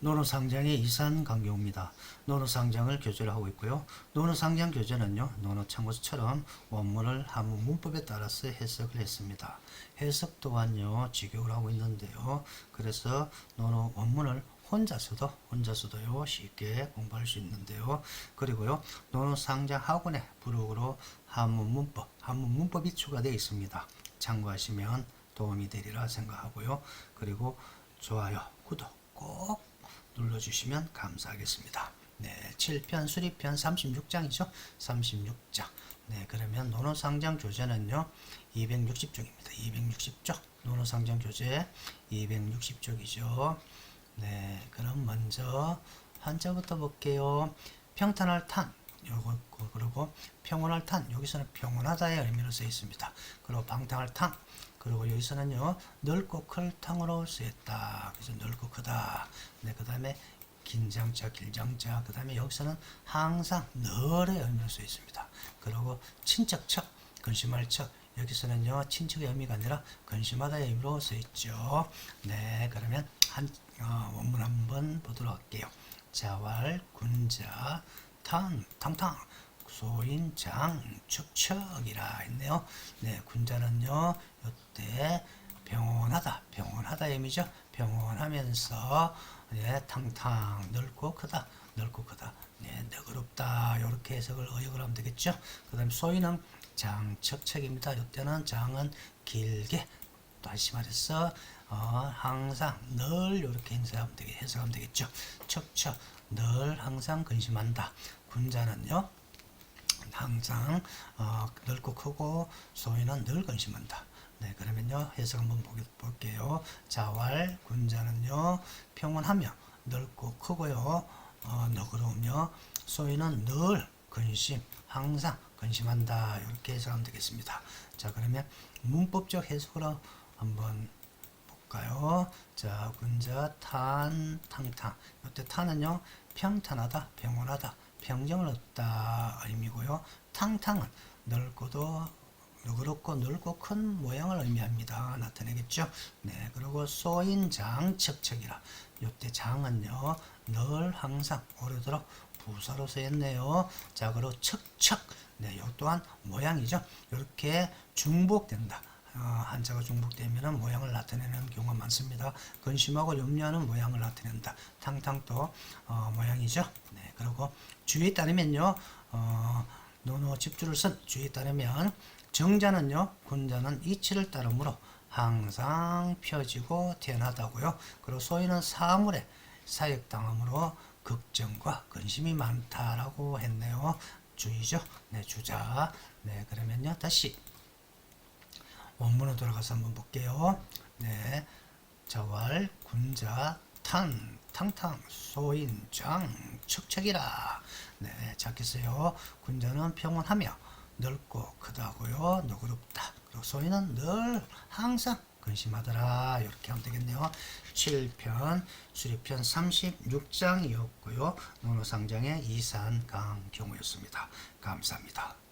노노상장의 이산 강경입니다. 노노상장을 교재를 하고 있고요. 노노상장 교재는요. 노노참고서처럼 원문을 한문 문법에 따라서 해석을 했습니다. 해석 또한요. 직역을 하고 있는데요. 그래서 노노 원문을 혼자서도 혼자서도요 쉽게 공부할 수 있는데요. 그리고요 노노상장 학원의 부록으로 한문 문법 한문 문법이 추가되어 있습니다. 참고하시면 도움이 되리라 생각하고요. 그리고 좋아요 구독 꼭 눌러주시면 감사하겠습니다. 네, 7편 수리편 36장이죠. 36장. 네, 그러면 노노상장 교재는요. 260쪽입니다. 260쪽. 노노상장 교재 260쪽이죠. 네, 그럼 먼저 한자부터 볼게요. 평탄할 탄. 요거 그- 그리고 평온할 탄. 여기서는 평온하다의 의미로 쓰여 있습니다. 그리고 방탕할 탕. 그리고 여기서는요 넓고 클 탕으로 쓰였다. 그래서 넓고 크다. 네, 그 다음에 긴장자, 길장자. 그 다음에 여기서는 항상 늘의 의미로 쓰여 있습니다. 그리고 친척척, 근심할 척. 여기서는요 친척의 의미가 아니라 근심하다의 의미로 쓰여 있죠. 네, 그러면 한 어, 원문 한번 보도록 할게요. 자왈, 군자, 탕, 탕탕. 소인장 축척이라 했네요. 네, 군자는요, 이때 병원하다, 병원하다 의미죠. 병원하면서 네, 탕탕 넓고 크다, 넓고 크다, 네, 너그럽다 이렇게 해석을 의역을 하면 되겠죠. 그다음 소인은 장척척입니다. 이때는 장은 길게 다시 말해서 어, 항상 늘 이렇게 해석하면, 되겠, 해석하면 되겠죠. 척척 늘 항상 근심한다. 군자는요. 항상 어, 넓고 크고 소위는 늘 근심한다. 네, 그러면요 해석 한번 보게, 볼게요. 자왈 군자는요 평온하며 넓고 크고요 어, 너그러우며 소위는 늘 근심, 항상 근심한다. 이렇게 해석하면 되겠습니다. 자, 그러면 문법적 해석으로 한번 볼까요? 자, 군자 탄 탕탕. 이때 탄은요 평탄하다, 평온하다, 평정을 얻다 의미고요. 탕탕은 넓고도 너그럽고 넓고 큰 모양을 의미합니다. 나타내겠죠? 네, 그리고 소인장 척척이라. 이때 장은요 늘 항상 오래도록 부사로 쓰였네요. 자, 그리고 척척. 네, 이 또한 모양이죠. 이렇게 중복된다. 어, 한자가 중복되면 모양을 나타내는 경우가 많습니다. 근심하고 염려하는 모양을 나타낸다. 탕탕도 어, 모양이죠. 네, 그리고 주의에 따르면요, 어, 노노 집주를 쓴 주의에 따르면 정자는요, 군자는 이치를 따르므로 항상 펴지고 태어나다고요. 그리고 소위는 사물에 사역당함으로 걱정과 근심이 많다라고 했네요. 주의죠. 네, 주자. 네, 그러면요, 다시 원문으로 돌아가서 한번 볼게요. 네. 자왈, 군자, 탄, 탕탕, 소인, 장, 척척이라. 네, 작겠어요. 군자는 평온하며 넓고 크다고요. 너그럽다. 그리고 소인은 늘 항상 근심하더라. 이렇게 하면 되겠네요. 7편, 수리편 36장이었고요. 노노상장의 이산 강 경우였습니다. 감사합니다.